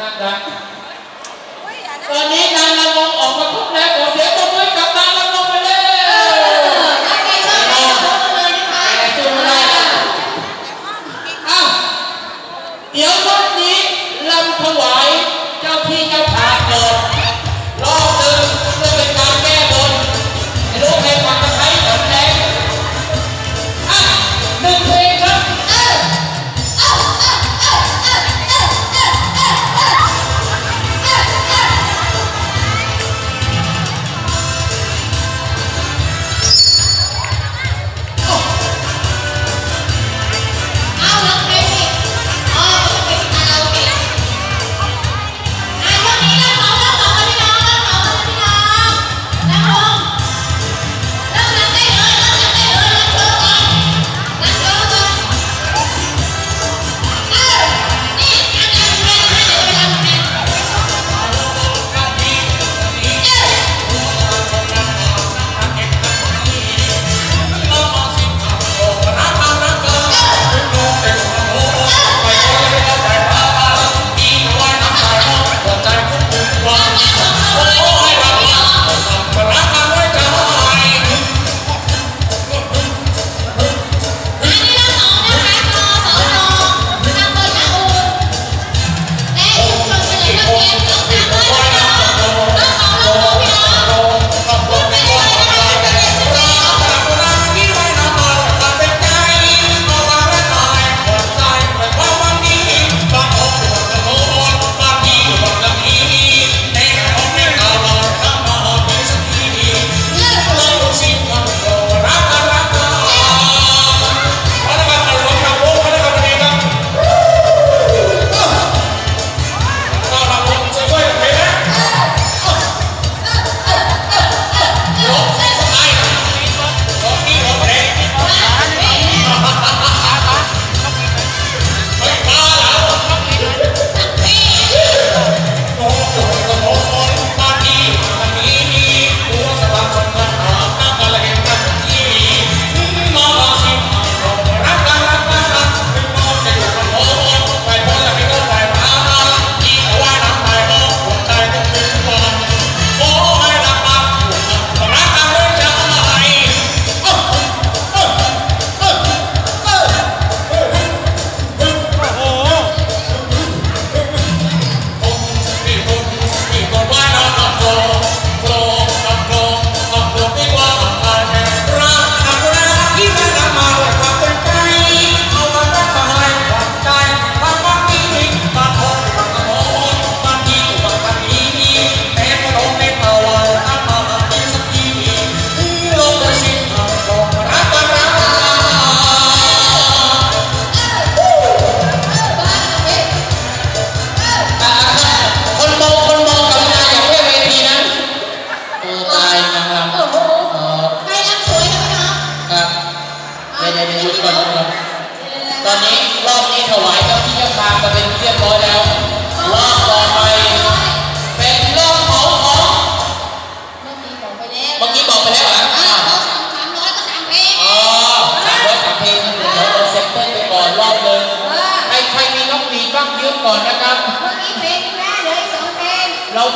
นะครับตอนนี้นางละงงออกมาทุกแล้วขอเสีย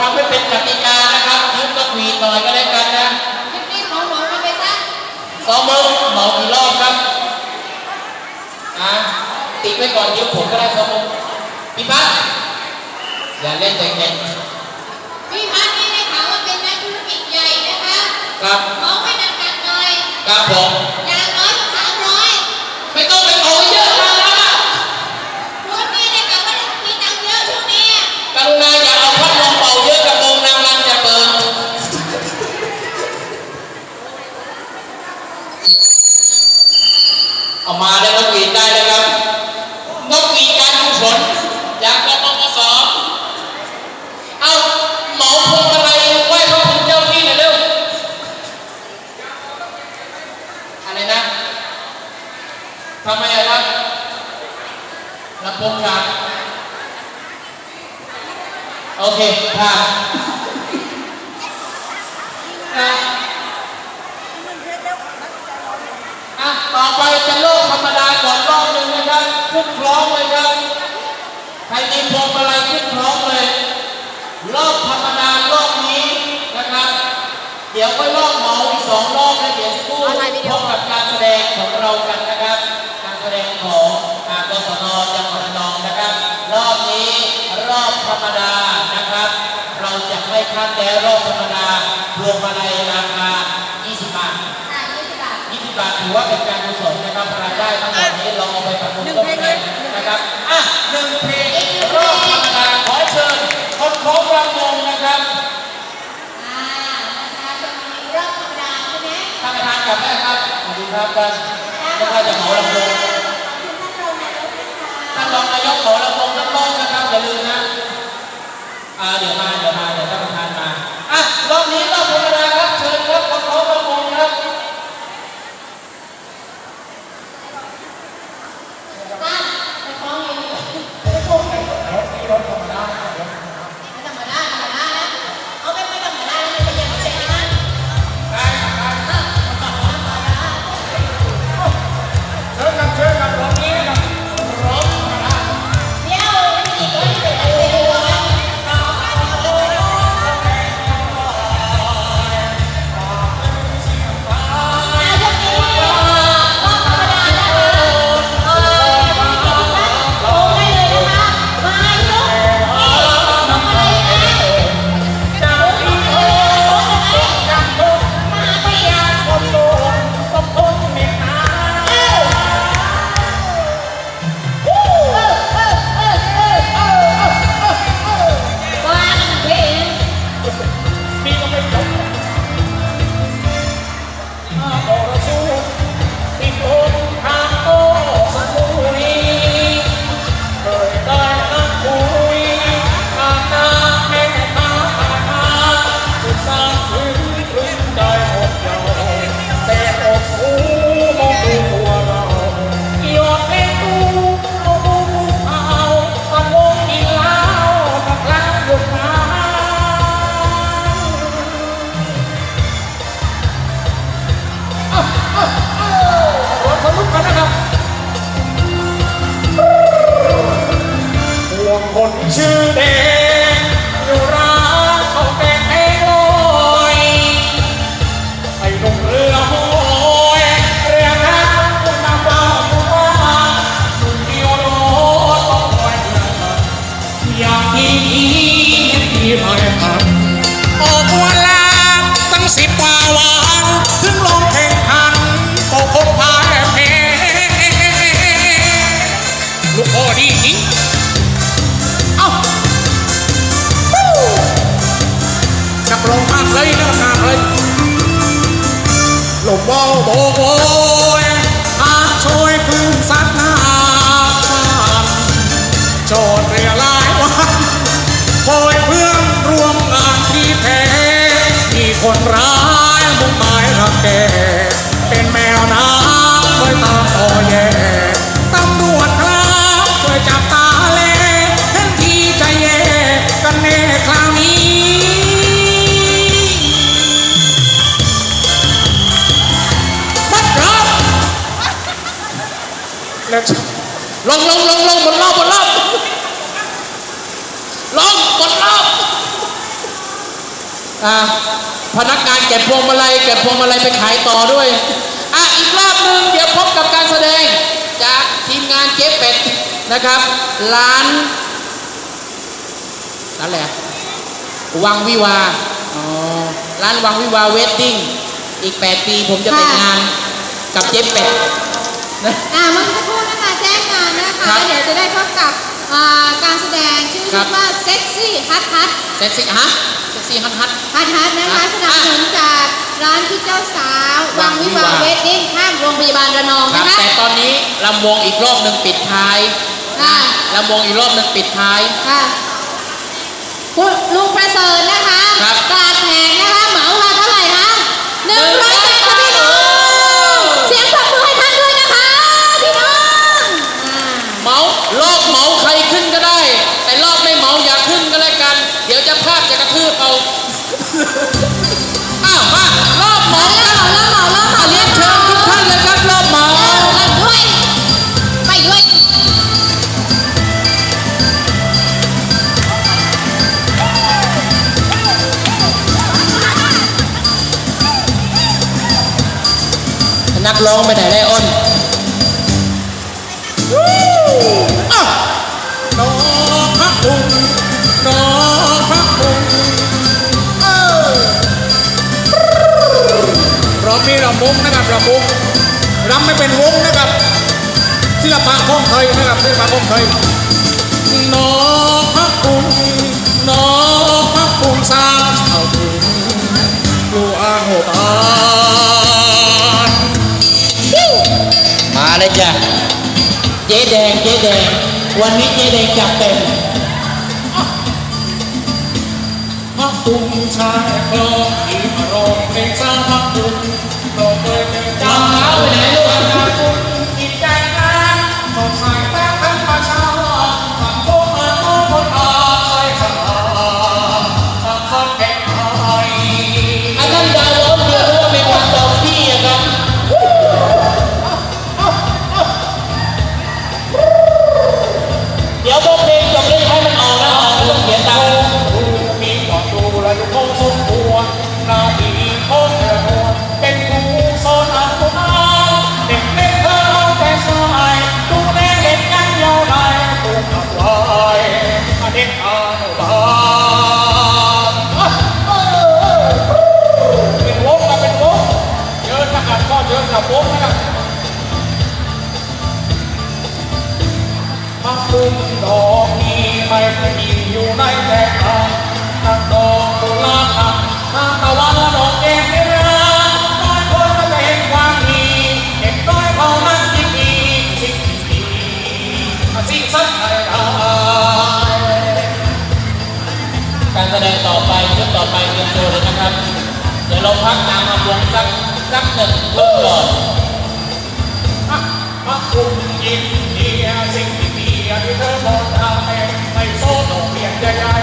ทำให้เป็นกติกานะครับยืมนกหวีดหน่อยก็แล้วกันนะสองมือเหมากี่รอบครับอะติดไว้ก่อนยืมผมก็ได้สองมือพี่พัดอย่าเล่นเด็กๆพี่พัดนี่ได้ข่าวว่าเป็นนักธุรกิจใหญ่นะคะครับ มองให้หนักๆหน่อยครับผม เอามาได้นกหวีดได้เลยครับนกหวีดการกุศลจากกปปสเอาเหมาพวงมาลัยไหว้พระคุณเจ้าที่หน่อยเร็วอะไรนะทำไมอะครับลำโพงขาดโอเคผ่านอะ ต่อไปเป็นโลกธรรมดาก่อนรอบหนึ่งนะครับขึ้นคล้องเลยครับใครมีพวงมาลัยขึ้นคล้องเลยรอบธรรมดารอบนี้นะครับ เดี๋ยวก็รอบเหมาอีกสองรอบนะเดี๋ยวสักครู่พบกับการแสดงของเรากันนะครับ การแสดงของกศนจังหวัดนองนะครับ รอบนี้รอบธรรมดานะครับ เราจะไม่คัดแล้รอบธรรมดาพวงมาลัยราคา ถือว่าเป็นการกุศลนะครับรายได้ทั้งหมดนี้เราเอาไปประมูลต้นเพลงนะครับอะหนึ่งเพลงรอบธรรมดาขอเชิญคนของรำวงนะครับอ่านะคะจะมีรอบธรรมดาใช่ไหมท่านประธานกลับได้ครับสวัสดีครับท่านไม่ว่าจะเหมาลำวง เป็นแมวน้ำคยตามต่อแย่ตำรวจครับช่วยจับตาแลเห็นทีใจแย่กันแน่คราวนี้ บัดครับแล้วลงลงลงลงบนรอบบนรอบลงบนรอบอ่า พนักงานเก็บพวงมาลัยเก็บพวงมาลัยไปขายต่อด้วย อะอีกรอบหนึ่งเดี๋ยวพบกับการแสดงจากทีมงานเจ๊เป็ดนะครับร้านร้านอะไรอะวังวิวาอ๋อร้านวังวิวาเวดดิ้งอีก 8 ปีผมจะแต่งงานกับเจ๊เป็ดนะอ่าเมื่อสักครู่นะคะแจ้งงานนะครัคะบเดี๋ยวจะได้พบกับอ่าการแสดงชื่อครับว่าเซ็กซี่ฮัทฮัทเซ็กซี่ฮะเซ็กซี่ฮัทฮัท ฮัทฮัทนะครัคะบสนับสนุนจากร้านที่เจ้าสาววัวังงวิวิวาวาเวดดิ้งข้างโรงพยาบาลระนองครับนะคะแต่ตอนนี้ลำวงอีกรอบหนึ่งปิดท้ายค่ะลำวงอีกรอบหนึ่งปิดท้าย ค่ะคุณลุงประเสริฐนะคะครับกาดแขกนะคะเหมา นักร้องไปไหนได้อ้นน้งพระองค์น้พระองค์เออรอบนี้เราบงนะครับเราบงรำไม่เป็นวงนะครับศิลปะของไทยนะครับศิลปะของไทยน้อพระองค์นอ จ้ะเจ๊แดงเจ๊แดง วันนี้เจ๊แดงจับเป็มพักตุงชาแอกลองอีมารองเพลงสร้างพระคุณเราเคยเจนจ้าไปไหน พักตามาำวงสักสักหนึ่งเพื่อพระคุณยินดีสิ่งที่มีที่เธอบอกทำเองไม่โซ่ตกเปลี่ยนใหญ่